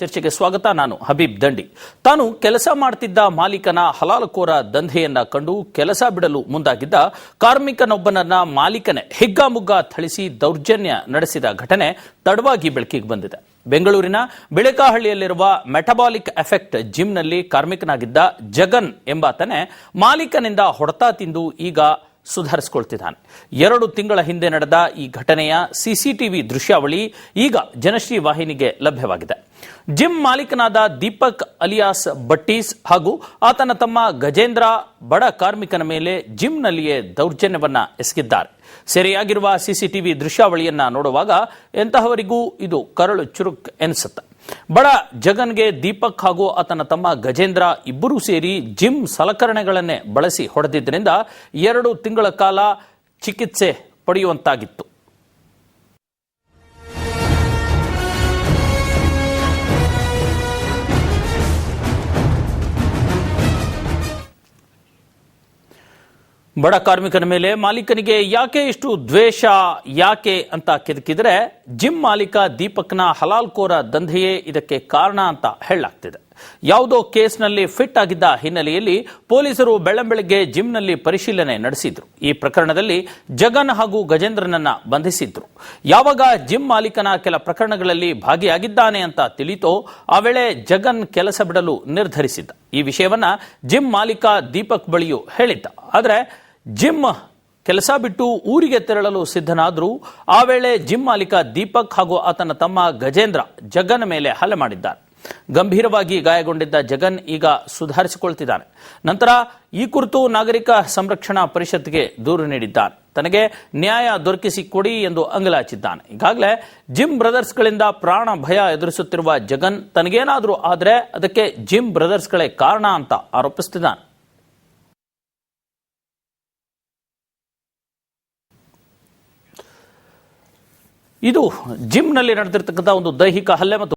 ಚರ್ಚೆಗೆ ಸ್ವಾಗತ, ನಾನು ಹಬೀಬ್ ದಂಡಿ. ತಾನು ಕೆಲಸ ಮಾಡ್ತಿದ್ದ ಮಾಲೀಕನ ಹಲಾಲಕೋರ ದಂಧೆಯನ್ನ ಕಂಡು ಕೆಲಸ ಬಿಡಲು ಮುಂದಾಗಿದ್ದ ಕಾರ್ಮಿಕನೊಬ್ಬನನ್ನ ಮಾಲೀಕನೇ ಹಿಗ್ಗಾಮುಗ್ಗಾ ಥಳಿಸಿ ದೌರ್ಜನ್ಯ ನಡೆಸಿದ ಘಟನೆ ತಡವಾಗಿ ಬೆಳಕಿಗೆ ಬಂದಿದೆ. ಬೆಂಗಳೂರಿನ ಬಿಳೆಕಾಹಳ್ಳಿಯಲ್ಲಿರುವ ಮೆಟಬಾಲಿಕ್ ಎಫೆಕ್ಟ್ ಜಿಮ್ನಲ್ಲಿ ಕಾರ್ಮಿಕನಾಗಿದ್ದ ಜಗನ್ ಎಂಬಾತನೇ ಮಾಲೀಕನಿಂದ ಹೊಡೆತ ತಿಂದು ಈಗ ಸುಧಾರಿಸಿಕೊಳ್ತಿದ್ದಾನೆ. ಎರಡು ತಿಂಗಳ ಹಿಂದೆ ನಡೆದ ಈ ಘಟನೆಯ ಸಿಸಿಟಿವಿ ದೃಶ್ಯಾವಳಿ ಈಗ ಜನಶ್ರೀ ವಾಹಿನಿಗೆ ಲಭ್ಯವಾಗಿದೆ. ಜಿಮ್ ಮಾಲೀಕನಾದ ದೀಪಕ್ ಅಲಿಯಾಸ್ ಬಟ್ಟೀಸ್ ಹಾಗೂ ಆತನ ತಮ್ಮ ಗಜೇಂದ್ರ ಬಡ ಕಾರ್ಮಿಕನ ಮೇಲೆ ಜಿಮ್ನಲ್ಲಿಯೇ ದೌರ್ಜನ್ಯವನ್ನ ಎಸಗಿದ್ದಾರೆ. ಸೆರೆಯಾಗಿರುವ ಸಿಸಿಟಿವಿ ದೃಶ್ಯಾವಳಿಯನ್ನ ನೋಡುವಾಗ ಎಂತಹವರಿಗೂ ಇದು ಕರಳು ಚುರುಕ್ ಎನಿಸುತ್ತೆ. ಬಡ ಜಗನ್ಗೆ ದೀಪಕ್ ಹಾಗೂ ಆತನ ತಮ್ಮ ಗಜೇಂದ್ರ ಇಬ್ಬರೂ ಸೇರಿ ಜಿಮ್ ಸಲಕರಣೆಗಳನ್ನೇ ಬಳಸಿ ಹೊಡೆದಿದ್ದರಿಂದ ಎರಡು ತಿಂಗಳ ಕಾಲ ಚಿಕಿತ್ಸೆ ಪಡೆಯುವಂತಾಗಿತ್ತು. ಬಡ ಕಾರ್ಮಿಕನ ಮೇಲೆ ಮಾಲೀಕನಿಗೆ ಯಾಕೆ ಇಷ್ಟು ದ್ವೇಷ, ಯಾಕೆ ಅಂತ ಕೆದಕಿದ್ರೆ ಜಿಮ್ ಮಾಲೀಕ ದೀಪಕ್ನ ಹಲಾಲ್ಕೋರ ದಂಧೆಯೇ ಇದಕ್ಕೆ ಕಾರಣ ಅಂತ ಹೇಳಲಾಗ್ತಿದೆ. ಯಾವುದೋ ಕೇಸ್ನಲ್ಲಿ ಫಿಟ್ ಆಗಿದ್ದ ಹಿನ್ನೆಲೆಯಲ್ಲಿ ಪೊಲೀಸರು ಬೆಳ್ಳಂಬೆಳಗ್ಗೆ ಜಿಮ್ನಲ್ಲಿ ಪರಿಶೀಲನೆ ನಡೆಸಿದ್ರು. ಈ ಪ್ರಕರಣದಲ್ಲಿ ಜಗನ್ ಹಾಗೂ ಗಜೇಂದ್ರನನ್ನ ಬಂಧಿಸಿದ್ರು. ಯಾವಾಗ ಜಿಮ್ ಮಾಲೀಕನ ಕೆಲ ಪ್ರಕರಣಗಳಲ್ಲಿ ಭಾಗಿಯಾಗಿದ್ದಾನೆ ಅಂತ ತಿಳಿತೋ ಆ ವೇಳೆ ಜಗನ್ ಕೆಲಸ ಬಿಡಲು ನಿರ್ಧರಿಸಿದ್ದ. ಈ ವಿಷಯವನ್ನ ಜಿಮ್ ಮಾಲೀಕ ದೀಪಕ್ ಬಳಿಯೂ ಹೇಳಿದ್ದ. ಆದರೆ ಜಿಮ್ ಕೆಲಸ ಬಿಟ್ಟು ಊರಿಗೆ ತೆರಳಲು ಸಿದ್ಧನಾದರೂ ಆ ವೇಳೆ ಜಿಮ್ ಮಾಲೀಕ ದೀಪಕ್ ಹಾಗೂ ಆತನ ತಮ್ಮ ಗಜೇಂದ್ರ ಜಗನ್ ಮೇಲೆ ಹಲ್ಲೆ ಮಾಡಿದ್ದಾರೆ. ಗಂಭೀರವಾಗಿ ಗಾಯಗೊಂಡಿದ್ದ ಜಗನ್ ಈಗ ಸುಧಾರಿಸಿಕೊಳ್ತಿದ್ದಾನೆ. ನಂತರ ಈ ಕುರಿತು ನಾಗರಿಕ ಸಂರಕ್ಷಣಾ ಪರಿಷತ್ಗೆ ದೂರು ನೀಡಿದ್ದಾನೆ. ತನಗೆ ನ್ಯಾಯ ದೊರಕಿಸಿ ಕೊಡಿ ಎಂದು ಅಂಗಲಾಚಿದ್ದಾನೆ ಈಗಾಗಲೇ ಜಿಮ್ ಬ್ರದರ್ಸ್ಗಳಿಂದ ಪ್ರಾಣ ಭಯ ಎದುರಿಸುತ್ತಿರುವ ಜಗನ್ ತನಗೇನಾದರೂ ಆದರೆ ಅದಕ್ಕೆ ಜಿಮ್ ಬ್ರದರ್ಸ್ಗಳೇ ಕಾರಣ ಅಂತ ಆರೋಪಿಸುತ್ತಿದ್ದಾನೆ ಇದು ಜಿಮ್ನಲ್ಲಿ ನಡೆದಿರ್ತಕ್ಕಂಥ ಒಂದು ದೈಹಿಕ ಹಲ್ಲೆ ಮತ್ತು